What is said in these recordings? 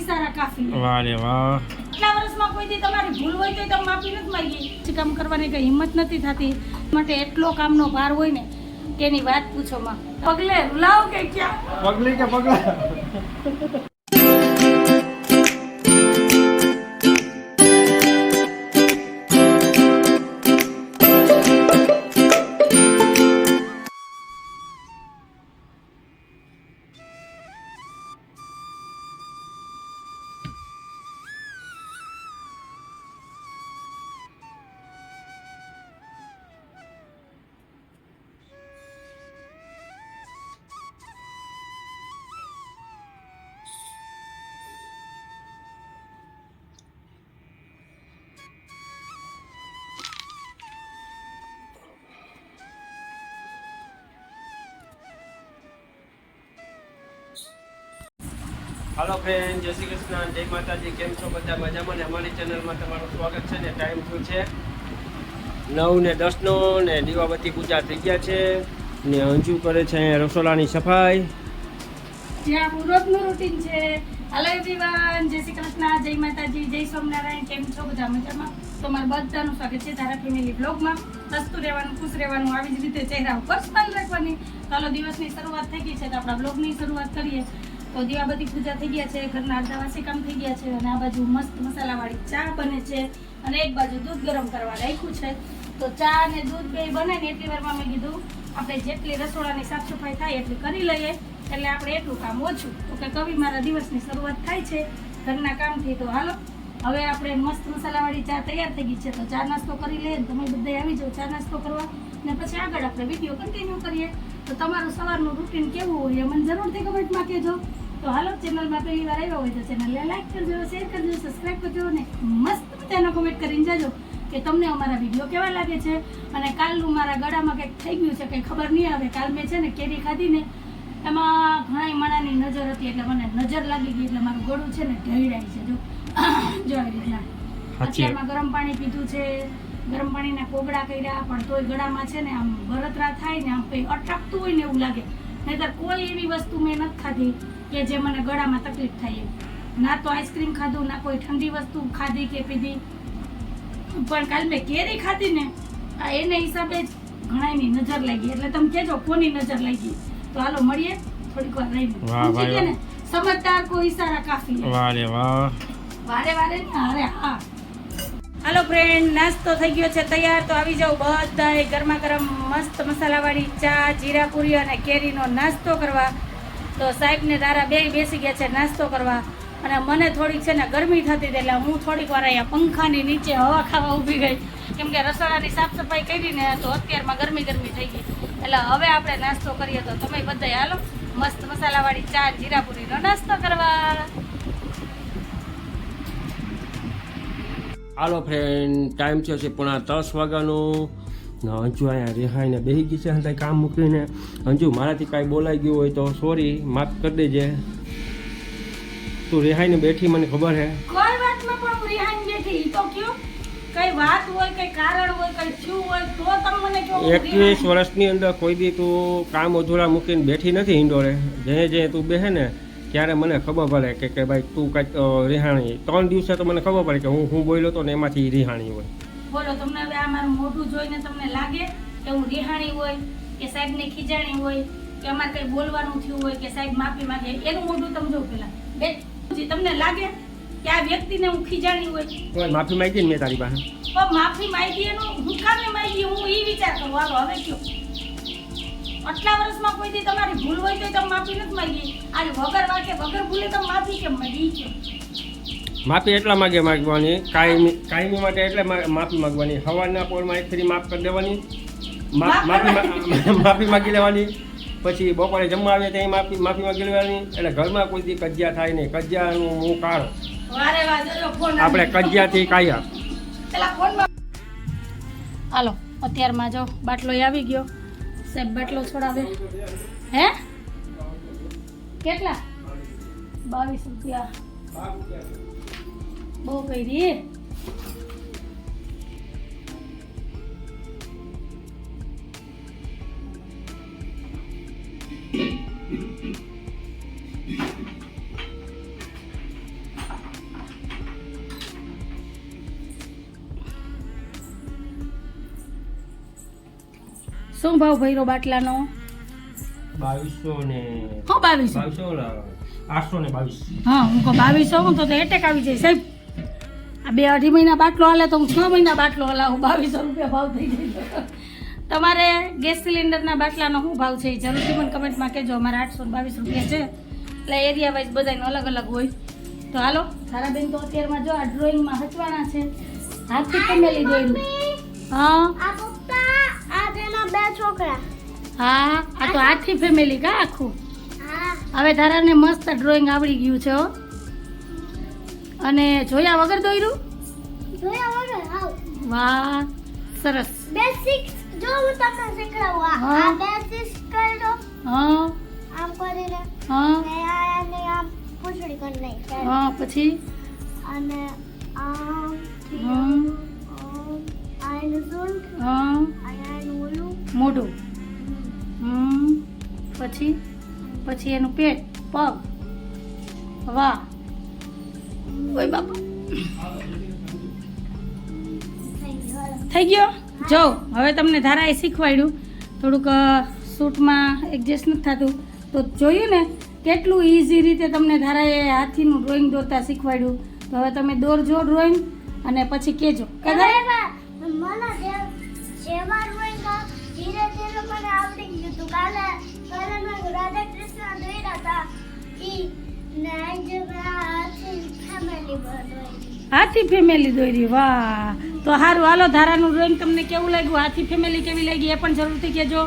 ઈશારા કાફી. વાહ રે વાહ. આટલા વર્ષમાં કોઈ દી તમારી ભૂલ હોય તો તમે માફી નથી માંગી. કામ કરવાની કઈ હિંમત નથી થતી. માટે એટલો કામનો ભાર હોય ને કે એની વાત પૂછો માં. પગલે રૂલાવ કે ક્યાં? પગલી કે પગલા? હાલો ફ્રેન્ડ જય શ્રી કૃષ્ણ, જય માતાજી, કેમ છો બધા મજામાં ને અમારી ચેનલમાં તમારું સ્વાગત છે ને ટાઈમ શું છે નવ ને દસનો ને દીવાબત્તી પૂજા થઈ ગયા છે ને અંજુ કરે છે રસોડાની સફાઈ. જે આપણું રોજનું રૂટીન જય શ્રી કૃષ્ણ, જય માતાજી, જય સ્વામિનારાયણ, કેમ છો બધા મજામાં? તમારું બધાનું સ્વાગત છે તારા ફેમિલી બ્લોગમાં હસતું રહેવાનું, ખુશ રહેવાનું, આવી જ રીતે ચહેરા ઉપર સ્માઈલ રાખવાની. ચાલો દિવસની શરૂઆત થઈ ગઈ છે તો આપણા બ્લોગની શરૂઆત કરીએ. તો દીવાબત્તી પૂજા થઈ ગયા છે, ઘરના અડધા કામ થઈ ગયા છે અને આ બાજુ મસ્ત મસાલાવાળી ચા બને છે અને એક બાજુ દૂધ ગરમ કરવા રાખ્યું છે. તો ચા અને દૂધ બે બને ને એટલી વારમાં મેં કીધું, આપણે જેટલી રસોડાની સાફ સફાઈ થાય એટલી કરી લઈએ. એટલે આપણે એટલું કામ ઓછું. તો કે કવિ મારા દિવસની શરૂઆત થાય છે ઘરના કામથી. તો હાલો, હવે આપણે મસ્ત મસાલાવાળી ચા તૈયાર થઈ ગઈ છે. તો ચા નાસ્તો કરી લઈએ તમે બધા આવી જાઓ ચા નાસ્તો કરવા. ને પછી આગળ આપણે વીડિયો કન્ટિન્યુ કરીએ. તો તમારું સવારનું રૂટીન કેવું હોય એ મને જરૂરથી કમેન્ટમાં કહેજો. તો હાલો ચેનલમાં પહેલી વાર આવ્યો હોય તો ચેનલને લાઈક કરજો શેર કરજો સબસ્ક્રાઈબ કરજો ને મસ્ત મજાનો કોમેન્ટ કરીને જાજો કે તમને અમારા વીડિયો કેવા લાગે છે. અને કાલનું મારા ગળામાં કંઈક થઈ ગયું છે કંઈ ખબર નહીં આવે. કાલ મેં છે ને કેરી ખાધી ને એમાં ઘણા માણાની નજર હતી એટલે મને નજર લાગી ગઈ એટલે મારું ગળું છે ને ઢળાય છે. જો જો આવી રીતના. અત્યારમાં ગરમ પાણી પીધું છે ગરમ પાણીના કોગળા કર્યા પણ તોય ગળામાં છે ને આમ બળતરા થાય ને આમ કંઈ અટકતું હોય ને એવું લાગે. નહીંતર કોઈ એવી વસ્તુ મેં નથી ખાધી. કે જે મને ગળામાં તકલીફ થાય ના તો આઈસ્ક્રીમ ખાધું ના કોઈ ઠંડી વસ્તુ ખાધી કે પીધી. પણ કાલ મેં કેરી ખાધી ને એને હિસાબે જ ઘણાની નજર લાગી. એટલે તમે કહેજો કોની નજર લાગી. તો હાલો મળીએ થોડીક વાર રહીને. ને? સમજદાર કોઈ ઈશારા કાફી વારે વાહ વારે વારે ને અરે હા. હાલો ફ્રેન્ડ નાસ્તો થઈ ગયો છે તૈયાર. તો આવી જાઓ બધાએ ગરમા ગરમ મસ્ત મસાલાવાળી ચા જીરાપુરી અને કેરીનો નાસ્તો કરવા. તો સાહેબને તારા બે બેસી ગયા છે નાસ્તો કરવા. અને મને થોડીક છે ને ગરમી થતી હતી એટલે હું થોડીક વાર અહીંયા પંખાની નીચે હવા ખાવા ઊભી ગઈ. કેમ કે રસોડાની સાફ સફાઈ કરી ને તો અત્યારમાં ગરમી ગરમી થઈ ગઈ. એટલે હવે આપણે નાસ્તો કરીએ તો તમે બધાય હાલો. મસ્ત મસાલાવાળી ચા જીરાપુરીનો નાસ્તો કરવા. હાલો ફ્રેન્ડ ટાઈમ થયો છે પોણા દસ વાગ્યાનો. ને અંજુ અહીંયા રેહાઈને બેસી ગઈ છે અને કામ મૂકીને. અંજુ મારાથી કાંઈ બોલાઈ ગયું હોય તો સોરી માફ કરી દેજે. તું રેહાઈને બેઠી મને ખબર હે. કોઈ વાતમાં પણ હું રિહાઈને બેઠી તો કયો? કઈ વાત હોય કઈ કારણ હોય કઈ થયું હોય તો તમે મને કહો એકવીસ વર્ષની અંદર કોઈ દી તું કામ અધૂરા મૂકીને બેઠી નથી ઇન્ડોરે જે જે તું બેહે ને ત્યારે મને ખબર પડે કે કે ભાઈ તું કાંઈક રિહાણી. ત્રણ દિવસે તો મને ખબર પડે કે હું હું બોલ્યો તો ને એમાંથી રિહાણી હોય. બોલો તમને હવે આ મારું મોઢું જોઈને તમને લાગે કે હું રિહાણી હોય કે સાહેબને ખીજાણી હોય કે અમારે કંઈ બોલવાનું થયું હોય કે સાહેબ માફી માગે એનું મોઢું તમે જો પેલા. બે તમને લાગે કે આ વ્યક્તિને હું ખીજાણી હોય? માફી માંગી ને મેં તારી પાસે. પણ માફી માંગી એનું? હું કામે માંગી? હું એ વિચાર કરું. હાલો હવે કયો. આટલા વર્ષમાં કોઈ દી તમારી ભૂલ હોય તો તમે માફી નથી માંગી. આજે વગર વાગે વગર ભૂલે તમે માફી કેમ માંગી? કયો માફી એટલા માગે માગવાની કાયમી કાયમી માટે એટલે મા- માફી માગવાની. સવારના પોળમાં એક ફરી માફ કરી દેવાની. માફી માફી માગી લેવાની. પછી બપોરે જમવા આવે ત્યાં માફી માફી માગી લેવાની. એટલે ઘરમાં કોઈ દી કજિયા થાય નહીં. કજિયાનું હું ફોન આપણે કજિયાથી કાયા. હાલો અત્યારમાં જો બાટલો આવી ગયો. સાહેબ બાટલો છોડાવે. હે? કેટલા? બાવીસ રૂપિયા. બહુ કરી શું ભાવ ભૈરો બાટલાનો? બાવીસો ને હું બાવીસો. બાવીસો આઠસો ને બાવીસ. હા હું કહું બાવીસો હું તો એટેક આવી જાય સાહેબ. બે અઢી મહિના બાટલો હાલે તો હું છ મહિના બાટલો હલાવું. બાવીસો રૂપિયા ભાવ થઈ જાય તમારે ગેસ સિલિન્ડરના બાટલાનો શું ભાવ છે એ જરૂરથી મને કમેન્ટમાં કહેજો. અમારે આઠસો બાવીસ રૂપિયા છે. એટલે એરિયા વાઇઝ બધાને અલગ અલગ હોય. તો હાલો બેન તો અત્યારમાં જો આ ડ્રોઈંગમાં હચવાના છે. હાથથી ફેમિલી દોર્યું હા. બે છોકરા. હા આ તો આખી ફેમિલી કા આખું? હવે તારાને મસ્ત ડ્રોઈંગ આવડી ગયું છે હો. અને જોયા વગર દોર્યું જોયા વગર આવ. વાહ સરસ. બેસિક્સ જો હું તમને શીખડાવું આ બેસિક્સ કરી. હા. આમ કરીને હા. ને આને આમ પૂછડી કરી નાખી હા પછી? અને આમ હમ. આમ આ એનું સૂંઢ હા. આ ઓલું. મોઢું. હમ. પછી? પછી એનું પેટ પગ. વાહ. ઓય બાપા. થઈ ગયો? જો હવે તમને ધારાએ શીખવાડ્યું. થોડુંક સૂટમાં એડજસ્ટ નથી થતું. તો જોયું ને કેટલું ઇઝી રીતે તમને ધારાએ હાથીનું ડ્રોઈંગ દોરતા શીખવાડ્યું. તો હવે તમે દોરજો ડ્રોઈંગ અને પછી કહેજો ધારા? ધીરે ધીરે રાધા કૃષ્ણ દોર્યા હતા. હાથી ફેમિલી દોરી વાહ. તો સારું હાલો ધારાનું ડ્રોઈંગ તમને કેવું લાગ્યું? હાથી ફેમિલી કેવી લાગી એ પણ જરૂરથી કહેજો.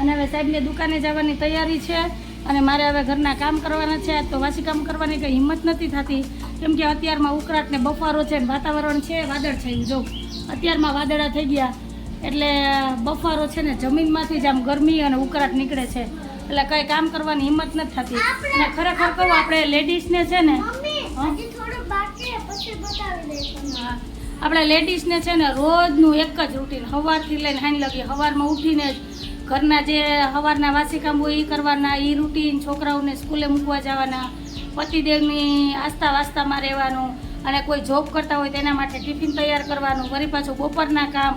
અને હવે સાહેબને દુકાને જવાની તૈયારી છે. અને મારે હવે ઘરના કામ કરવાના છે. આજ તો વાસી કામ કરવાની કંઈ હિંમત નથી થતી. કેમ કે અત્યારમાં ઉકળાટ ને બફારો છે વાતાવરણ છે વાદળ છે જો. અત્યારમાં વાદળા થઈ ગયા. એટલે બફારો છે ને જમીનમાંથી જ આમ ગરમી અને ઉકળાટ નીકળે છે. એટલે કંઈ કામ કરવાની હિંમત નથી થતી. અને ખરેખર કહું આપણે લેડીઝને છે ને આપણે લેડીઝને છે ને રોજનું એક જ રૂટીન સવારથી લઈને હાઈ લગી સવારમાં ઉઠીને જ ઘરના જે સવારના વાસી કામ હોય એ કરવાના એ રૂટીન છોકરાઓને સ્કૂલે મૂકવા જવાના, પતિદેવની આસ્થા વાસ્તામાં રહેવાનું અને કોઈ જોબ કરતા હોય તેના માટે ટિફિન તૈયાર કરવાનું, વળી પાછું બપોરના કામ,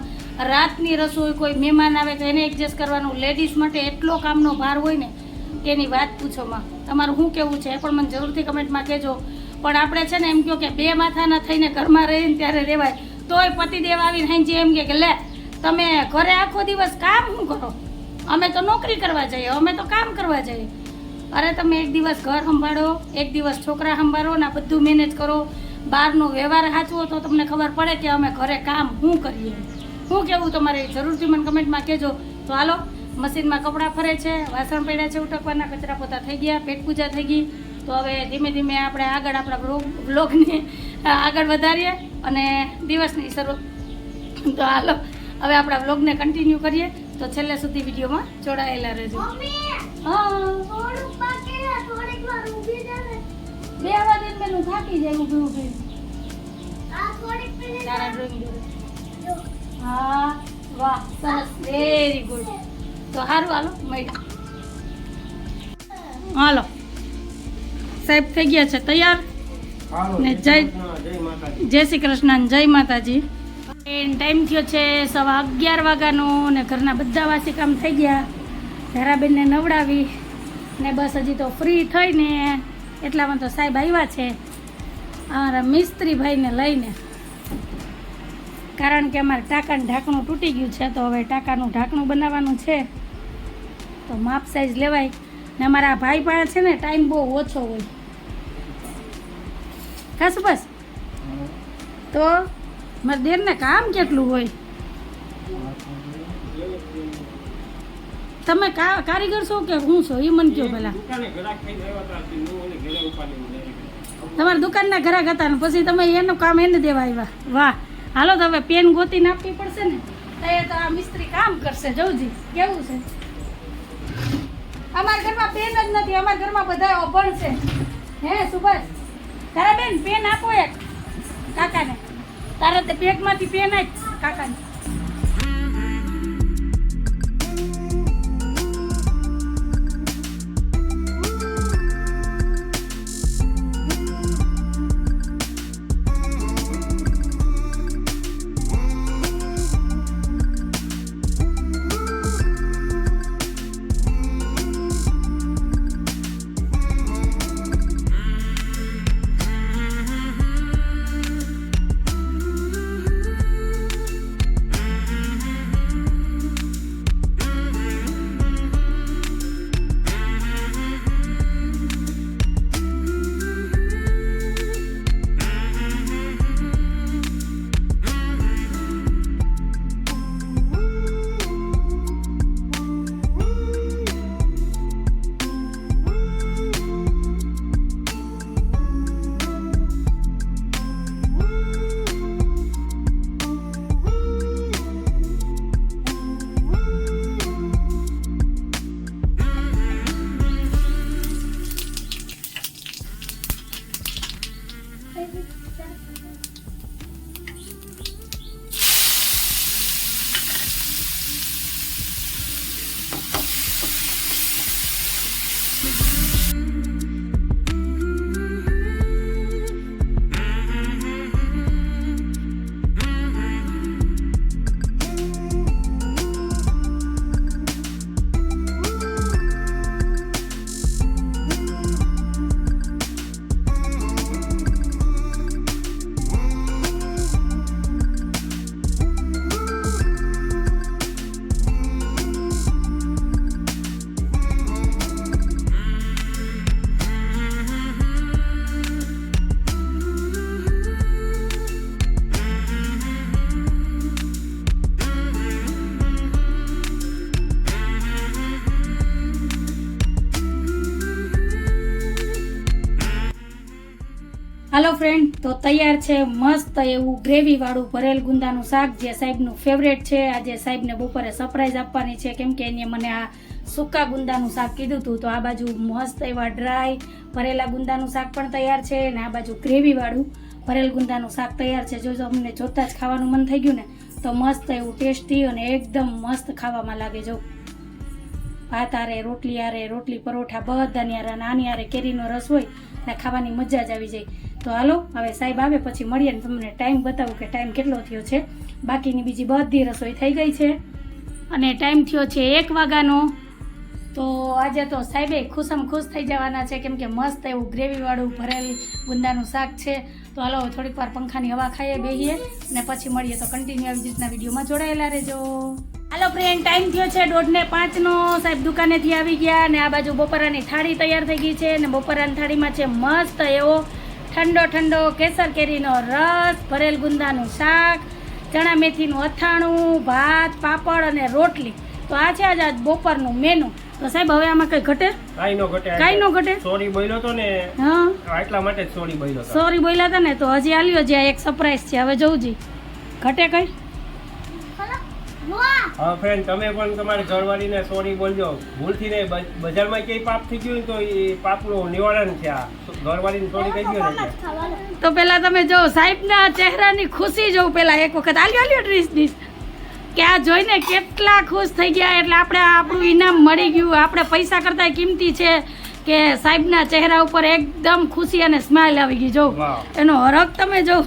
રાતની રસોઈ કોઈ મહેમાન આવે તો એને એડજસ્ટ કરવાનું. લેડીઝ માટે એટલો કામનો ભાર હોય ને એની વાત પૂછોમાં. તમારું શું કેવું છે? એ પણ મને જરૂરથી કમેન્ટમાં કહેજો. પણ આપણે છે ને એમ કહો કે બે માથાના થઈને ઘરમાં રહીને ત્યારે રહેવાય તોય પતિદેવ આવીને હાંજી એમ કે લે, તમે ઘરે આખો દિવસ કામ શું કરો? અમે તો નોકરી કરવા જઈએ, અમે તો કામ કરવા જઈએ. અરે તમે એક દિવસ ઘર સંભાળો, એક દિવસ છોકરા સંભાળો ને બધું મેનેજ કરો. બહારનો વ્યવહાર સાચવો તો તમને ખબર પડે કે અમે ઘરે કામ શું કરીએ. શું કેવું તમારે? જરૂરથી મને કમેન્ટમાં કહેજો. તો હાલો, મશીનમાં કપડાં ફરે છે, વાસણ પડ્યા છે, ઉટકવાના કચરા પોતા થઈ ગયા પેટ પૂજા થઈ ગઈ. તો હવે ધીમે ધીમે આપણે આગળ આપણા બ્લોગ બ્લોગને આગળ વધારીએ અને દિવસની શરૂ તો હાલો હવે આપણા બ્લોગને કન્ટિન્યુ કરીએ. તો છેલ્લે સુધી વિડીયોમાં જોડાયેલા રહેજો. બે વાગે પેલું થાકી જાય ઊભી ઊભી. તારા ડ્રોઈંગ હા વાહ સરસ. વેરી ગુડ તો સારું હાલો મળ્યા હાલો. સાહેબ થઈ ગયા છે તૈયાર? ને જય જય- શ્રી કૃષ્ણ, જય માતાજી. ટાઈમ થયો છે સવા અગિયાર વાગ્યાનો ને ઘરના બધા વાસી કામ થઈ ગયા. ધારાબેનને નવડાવી ને બસ હજી તો ફ્રી થઈને એટલામાં તો સાહેબ આવ્યા છે અમારા મિસ્ત્રી ભાઈને લઈને. કારણ કે અમારે ટાંકાનું ઢાંકણું તૂટી ગયું છે તો હવે ટાંકાનું ઢાંકણું બનાવવાનું છે. તો માપ સાઈઝ લેવાય. ને અમારા ભાઈ પાસે છે ને ટાઈમ બહુ ઓછો હોય. કાશું બસ. તો મારા દેરને કામ કેટલું હોય? તમે કારીગર છો કે હું છો? એ મને કહો પેલા. તમારા દુકાનના ઘરાક હતા ને પછી તમે એનું કામ એને દેવા આવ્યા. વાહ. હાલો તો હવે પેન ગોતીને આપવી પડશે ને? તો એ તો આ મિસ્ત્રી કામ કરશે. જવજી કેવું છે? અમારા ઘરમાં પેન જ નથી. અમારા ઘરમાં બધા અભણ છે. હે, સુભાષ? તારા બેન પેન આપો એક. કાકાને. તારા તે પેકમાંથી પેન આપ કાકાને. ફ્રેન્ડ તો તૈયાર છે, મસ્ત એવું ગ્રેવી વાળું ભરેલ ગુંદાનું શાક જે સાહેબનું ફેવરેટ છે. આજે સાહેબને બપોરે સરપ્રાઈઝ આપવાની છે, કેમ કે એને મને આ સૂકા ગુંદાનું શાક કીધું હતું. તો આ બાજુ મસ્ત એવા ડ્રાય ભરેલા ગુંદાનું શાક પણ તૈયાર છે અને આ બાજુ ગ્રેવી વાળું ભરેલ ગુંદાનું શાક તૈયાર છે. જો અમને જોતા જ ખાવાનું મન થઈ ગયું ને, તો મસ્ત એવું ટેસ્ટી અને એકદમ મસ્ત ખાવામાં લાગે જો. ભાત આરે રોટલી આરે રોટલી પરોઠા બધાની આરે નાની આરે કેરીનો રસ હોય ને ખાવાની મજા જ આવી જાય. તો હાલો, હવે સાહેબ આવે પછી મળીએ ને તમને ટાઈમ બતાવું કે ટાઈમ કેટલો થયો છે. બાકીની બીજી બધી રસોઈ થઈ ગઈ છે. અને ટાઈમ થયો છે એક વાગ્યાનો. તો આજે તો સાહેબે ખુશમ ખુશ થઈ જવાના છે, કેમ કે મસ્ત એવું ગ્રેવીવાળું ભરેલ ગુંદાનું શાક છે. તો હાલો થોડીક વાર પંખાની હવા ખાઈએ, બેહીએ અને પછી મળીએ. તો કન્ટિન્યુ આવી રીતના વિડીયોમાં જોડાયેલા રહેજો. હાલો ફ્રેન્ડ ટાઈમ થયો છે દોઢ ને પાંચનો. સાહેબ દુકાનેથી આવી ગયા અને આ બાજુ બપોરાની થાળી તૈયાર થઈ ગઈ છે અને બપોરાની થાળીમાં છે મસ્ત એવો ઠંડો ઠંડો કેસર કેરીનો રસ ભરેલ ગુંદાનું શાક ચણા મેથીનું અથાણું ભાત પાપડ અને રોટલી. તો આ છે આજ આજ બપોરનું મેનુ તો સાહેબ હવે આમાં કઈ ઘટે? કાંઈ નો ઘટે કાંઈ ન ઘટે? સોરી બોલ્યો તો ને હા. એટલા માટે સોરી બોલ્યો સોરી બોલ્યા હતા ને તો હજી આલ્યો આ એક સરપ્રાઈઝ છે. હવે જોઉં જી. ઘટે કઈ? હા ફ્રેન્ડ તમે પણ તમારી ઘરવાળીને સોરી બોલજો. ભૂલથી ને બજારમાં ક્યાંય પાપ થઈ ગયું તો એ પાપનું નિવારણ છે આ. ઘરવાળીને સોરી કહી ગયો ને તો પેલા તમે જો સાહેબના ચહેરાની ખુશી જોઉં પેલા એક વખત. આલ્યો આલ્યો ડ્રીસ ડીશ કે આ જોઈને કેટલા ખુશ થઈ ગયા એટલે આપણે આપણું ઇનામ મળી ગયું. આપણે પૈસા કરતા કિંમતી છે કે સાહેબના ચહેરા ઉપર એકદમ ખુશી અને સ્માઇલ આવી ગઈ. જો એનો હરક તમે જો.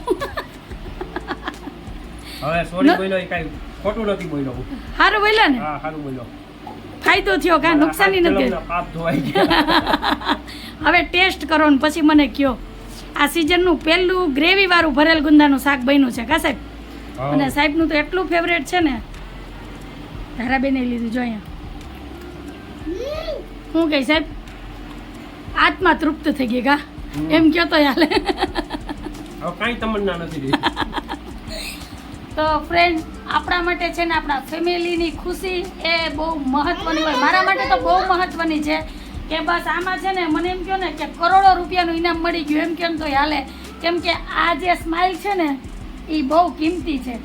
હવે સોરી બોલ્યો કાંઈ. ખોટું નથી બોલ્યો સારું બોલ્યો ને? હા સારું બોલ્યો. ફાયદો થયો કાંઈ નુકસાની નથી પાપ ધોવાઈ ગયા. હવે ટેસ્ટ કરો ને પછી મને કયો. આ સિઝનનું પહેલું ગ્રેવી વાળું ભરેલ ગુંદાનું શાક બન્યું છે કા સાહેબ? અને સાહેબનું તો એટલું ફેવરેટ છે ને. ધારાબેને લીધું જો અહીંયા. હું કહી સાહેબ આત્મા તૃપ્ત થઈ ગઈ કા? એમ કયો તો હાલે. કાંઈ તમન્ના નથી તો ફ્રેન્ડ આપણા માટે છે ને આપણા ફેમિલીની ખુશી એ બહુ મહત્વની હોય. મારા માટે તો બહુ મહત્વની છે કે બસ આમાં છે ને મને એમ કહો ને કે કરોડો રૂપિયાનું ઇનામ મળી ગયું એમ કેમ તો હાલે. કેમ કે આ જે સ્માઇલ છે ને, એ બહુ કિંમતી છે.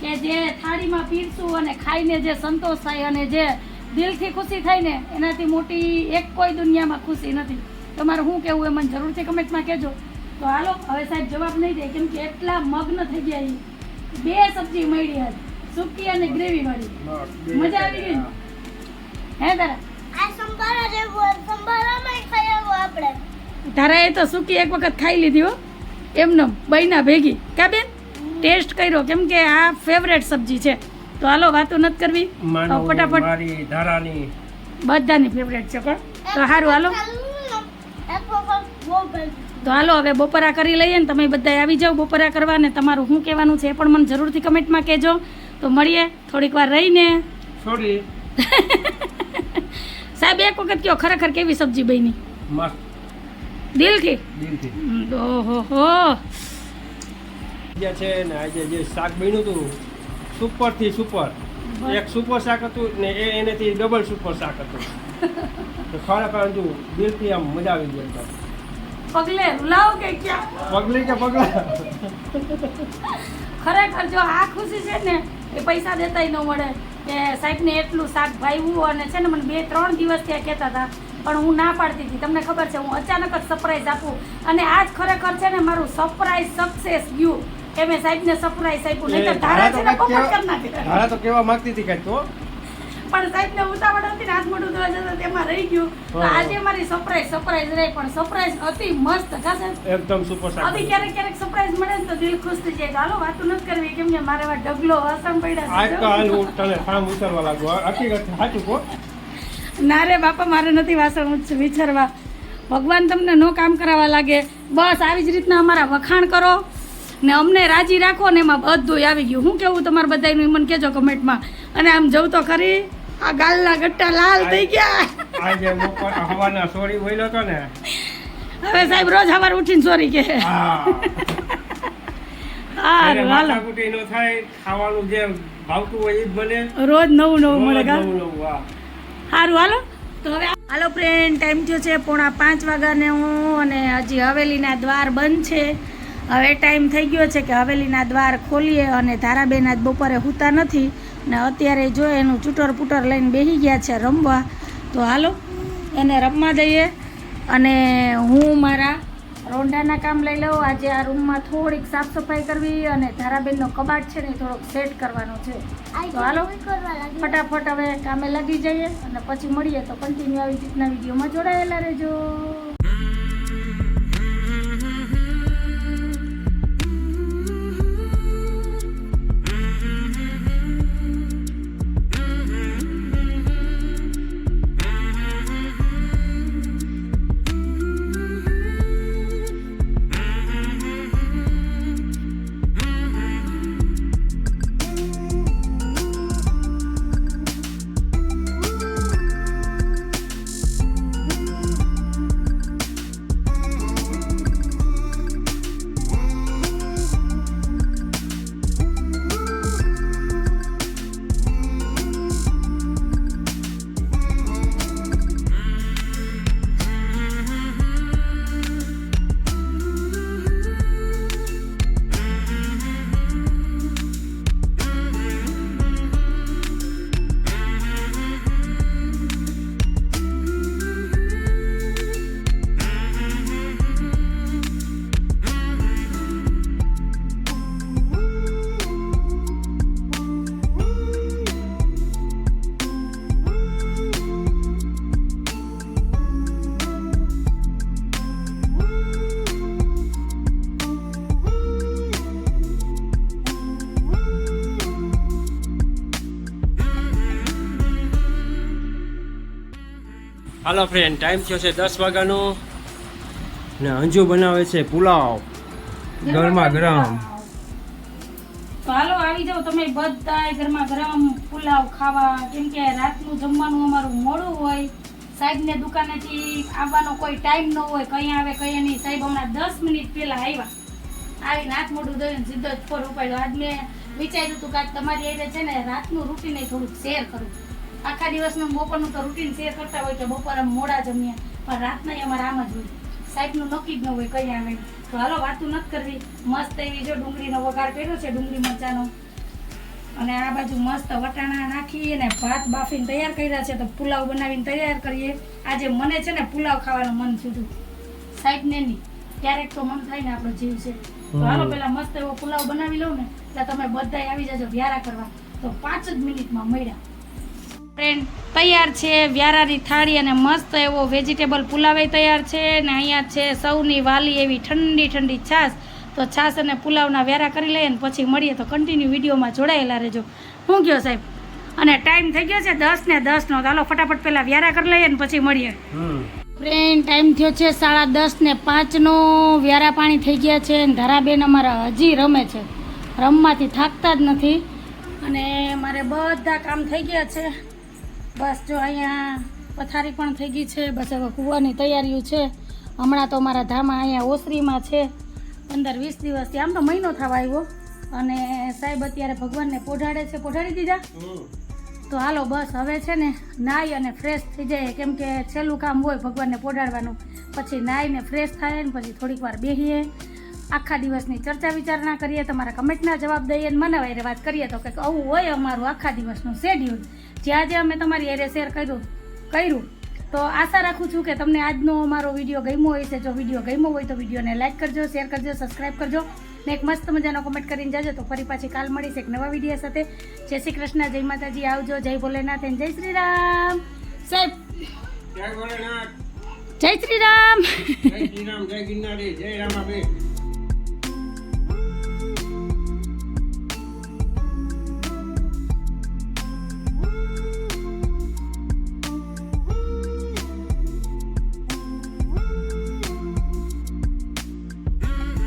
કે જે થાળીમાં પીરસું અને ખાઈને જે સંતોષ થાય અને જે દિલથી ખુશી થાય ને, એનાથી મોટી એક કોઈ દુનિયામાં ખુશી નથી. તમારું શું કહેવું એ મને જરૂરથી કમેન્ટમાં કહેજો. તો હાલો, હવે સાહેબ જવાબ નહીં દે કેમ કે એટલા મગ્ન થઈ ગયા ઈ. બે સબ્જી મળી હતી. સુકી અને ગ્રેવી વાળી મજા આવી ગઈ હે. તારા? આ સંભારા જે સંભારામાં આવો આપણે. તારા એ તો સૂકી એક વખત ખાઈ લીધી હો. એમનો બૈના ભેગી. કા બેન? ટેસ્ટ કર્યો. કેમ કે આ ફેવરેટ સબ્જી છે. તો હાલો વાતો નથી કરવી. તો ફટાફટ. મારી ધારાની બધાની ફેવરેટ છે પણ તો સારું હાલો. તો હાલો હવે બપોરા કરી લઈએ ને તમે બધા આવી જાઓ બપોરા કરવા ને તમારું શું કહેવાનું છે એ પણ મને જરૂરથી કમેન્ટમાં કહેજો. તો મળીએ થોડીક વાર રહીને. સોરી સાહેબ એક વખત કયો ખરેખર કેવી સબ્જી બની? મસ્ત. દિલથી? દિલથી. ઓહો હો. જે છે ને આજે જે શાક બન્યું હતું સુપર. થી સુપર એક સુપર શાક હતું ને એ એનેથી ડબલ સુપર શાક હતું. તો ખરેખર હજુ દિલથી આમ મજા આવી ગઈ. પગલે રૂલાવ કે ક્યાં? પગલે કે પગલા? ખરેખર જો આ ખુશી છે ને એ પૈસા દેતાય ન મળે. કે સાહેબને એટલું શાક ભાવ્યું અને છે ને મને બે ત્રણ દિવસ ત્યાં કહેતા હતા પણ હું ના પાડતી હતી. તમને ખબર છે હું અચાનક જ સરપ્રાઈઝ આપું. અને આજ ખરેખર છે ને મારું સરપ્રાઈઝ સક્સેસ ગયું. કે મેં સાહેબને સરપ્રાઈઝ આપ્યું. નહીં તો ધારા છે ને પોપટ કરી નાખી. ધારા તો કેવા માંગતી હતી કાંઈક તો પણ સાહેબને ઉતાવળ હતી ને હાથ મોઢું ધોવા જતા તેમાં રહી ગયું. તો આજે મારી સરપ્રાઈઝ સરપ્રાઈઝ રહી પણ સરપ્રાઈઝ અતિ મસ્ત કા સાહેબ? એકદમ સુપર અભી ક્યારેક ક્યારેક સરપ્રાઈઝ મળે ને તો દિલ ખુશ થઈ જાય. ચાલો વાતું નથી કરવી કેમ કે મારે ઢગલો અસમ પડ્યા આજ છે તો હાલ હું તને કામ ઉતરવા લાગુ હકીકત સાચું કો ના રે બાપા મારે નથી વાસણ વિચારવા ભગવાન તમને નો કામ કરાવવા લાગે. બસ આવી જ રીતના અમારા વખાણ કરો ને અમને રાજી રાખો ને એમાં બધું આવી ગયું. હું કેવું તમારે બધાનું મને કહેજો કમેન્ટમાં. અને આમ જવું તો ખરી. આ ગાલના ગટ્ટા લાલ થઈ ગયા. આજે બપોર હવાના સોરી બોલ્યો હતો ને. હવે સાહેબ રોજ સવારે ઉઠીને સોરી કે હા. હા હાલો. માથાકૂટી ન થાય ખાવાનું જે ભાવતું હોય એ બને. રોજ નવું નવું મળે કા નવું નવું સારું હાલો. તો હવે હાલો ફ્રેન્ડ ટાઈમ થયો છે પોણા પાંચ વાગ્યાને હું અને હજી હવેલીના દ્વાર બંધ છે. હવે ટાઈમ થઈ ગયો છે કે હવેલીના દ્વાર ખોલીએ અને ધારાબેન આજ બપોરે સૂતા નથી. ને અત્યારે જો એનું ચૂટર પૂટર લઈને બેસી ગયા છે રમવા તો હાલો એને રમવા દઈએ. અને હું મારા રોંડાના કામ લઈ લઉં. આજે આ રૂમમાં થોડીક સાફ સફાઈ કરવી અને ધારાબેનનો કબાટ છે ને થોડોક સેટ કરવાનો છે. તો હાલો ફટાફટ હવે કામે લાગી જઈએ અને પછી મળીએ તો કન્ટિન્યુ આવી રીતના વિડીયોમાં જોડાયેલા રહેજો. હાલો ફ્રેન્ડ ટાઈમ થયો છે દસ વાગ્યાનો. ને અંજુ બનાવે છે પુલાવ. ગરમા ગરમ. હાલો, આવી જાઓ તમે બધા ઘરમાં ગરમ પુલાવ ખાવા. કેમ કે રાતનું જમવાનું અમારું મોડું હોય. સાહેબને દુકાનેથી આવવાનો કોઈ ટાઈમ ન હોય. કઈ આવે, કઈ નહીં. સાહેબ હમણાં દસ મિનિટ પેલા આવ્યા. આવીને હાથ મોઢું ધોઈને સીધો જ ફોર ઉપાડ્યો. આજ મેં વિચાર્યું હતું કે તમારી એટલે છે ને રાતનું રૂટીને થોડુંક શેર કરું. આખા દિવસનું બપોરનું તો રૂટીન શેર કરતા હોય કે બપોર મોડા જમીએ પણ રાતના અમારે આમ જ હોય. સાહેબનું નક્કી જ ન હોય કઈ આવે તો હાલો વાતું નથી કરવી. મસ્ત એવી જો ડુંગળીનો વઘાર કર્યો છે ડુંગળી મરચાનો. અને આ બાજુ મસ્ત વટાણા નાખી અને ભાત બાફીને તૈયાર કર્યા છે તો પુલાવ બનાવીને તૈયાર કરીએ. આજે મને છે ને પુલાવ ખાવાનું મન થયું. સાહેબને નહીં. ક્યારેક તો મન થાય ને આપણો જીવ છે. તો હાલો પેલા મસ્ત એવો પુલાવ બનાવી લઉં ને એટલે તમે બધા આવી જાજો વ્યારા કરવા. તો પાંચ જ મિનિટમાં મળ્યા. ફ્રેન્ડ તૈયાર છે વ્યારાની થાળી અને મસ્ત એવો વેજીટેબલ પુલાવે તૈયાર છે ને અહીંયા છે સૌની વાલી એવી ઠંડી ઠંડી છાશ. તો છાશ અને પુલાવના વ્યારા કરી લઈએ ને પછી મળીએ. તો કન્ટિન્યુ વિડીયોમાં જોડાયેલા રહેજો. હું ગયો સાહેબ? અને ટાઈમ થઈ ગયો છે દસ ને દસનો ચાલો ફટાફટ પહેલાં વ્યારા કરી લઈએ ને પછી મળીએ. ફ્રેન્ડ ટાઈમ થયો છે સાડા દસ ને પાંચનો વ્યારા પાણી થઈ ગયા છે ને ધારાબેન અમારા હજી રમે છે. રમવાથી થાકતા જ નથી. અને મારે બધા કામ થઈ ગયા છે. બસ જો અહીંયા પથારી પણ થઈ ગઈ છે બસ હવે કૂવાની તૈયારીઓ છે. હમણાં તો મારા ધામા અહીંયા ઓસરીમાં છે. પંદર વીસ દિવસથી આમ તો મહિનો થવા આવ્યો. અને સાહેબ અત્યારે ભગવાનને પોઢાડે છે. પોઢાડી દીધા? તો હાલો બસ હવે છે ને નાહી અને ફ્રેશ થઈ જાય. કેમ કે છેલ્લું કામ હોય ભગવાનને પોઢાડવાનું. પછી નાહીને ફ્રેશ થાય ને પછી થોડીક વાર બેસીએ આખા દિવસની ચર્ચા વિચારણા કરીએ તમારા કમેન્ટના જવાબ દઈએ ને મને વારે વાત કરીએ તો કંઈક આવું હોય અમારું આખા દિવસનું શેડ્યુલ જ્યાં જ્યાં અમે તમારી એરે શેર કર્યું કર્યું તો આશા રાખું છું કે તમને આજનો અમારો વીડિયો ગમ્યો હોય છે. જો વીડિયો ગમ્યો હોય તો વિડીયોને લાઇક કરજો શેર કરજો સબસ્ક્રાઈબ કરજો ને એક મસ્ત મજાનો કમેન્ટ કરીને જજો. તો ફરી પાછી કાલ મળીશ એક નવા વીડિયો સાથે. જય શ્રી કૃષ્ણ જય માતાજી આવજો. જય ભોલેનાથ જય શ્રી રામ. સાહેબ જય ભોલેનાથ. જય શ્રી રામ. જય શ્રી રામ જય ગિરનારી જય રામાભાઈ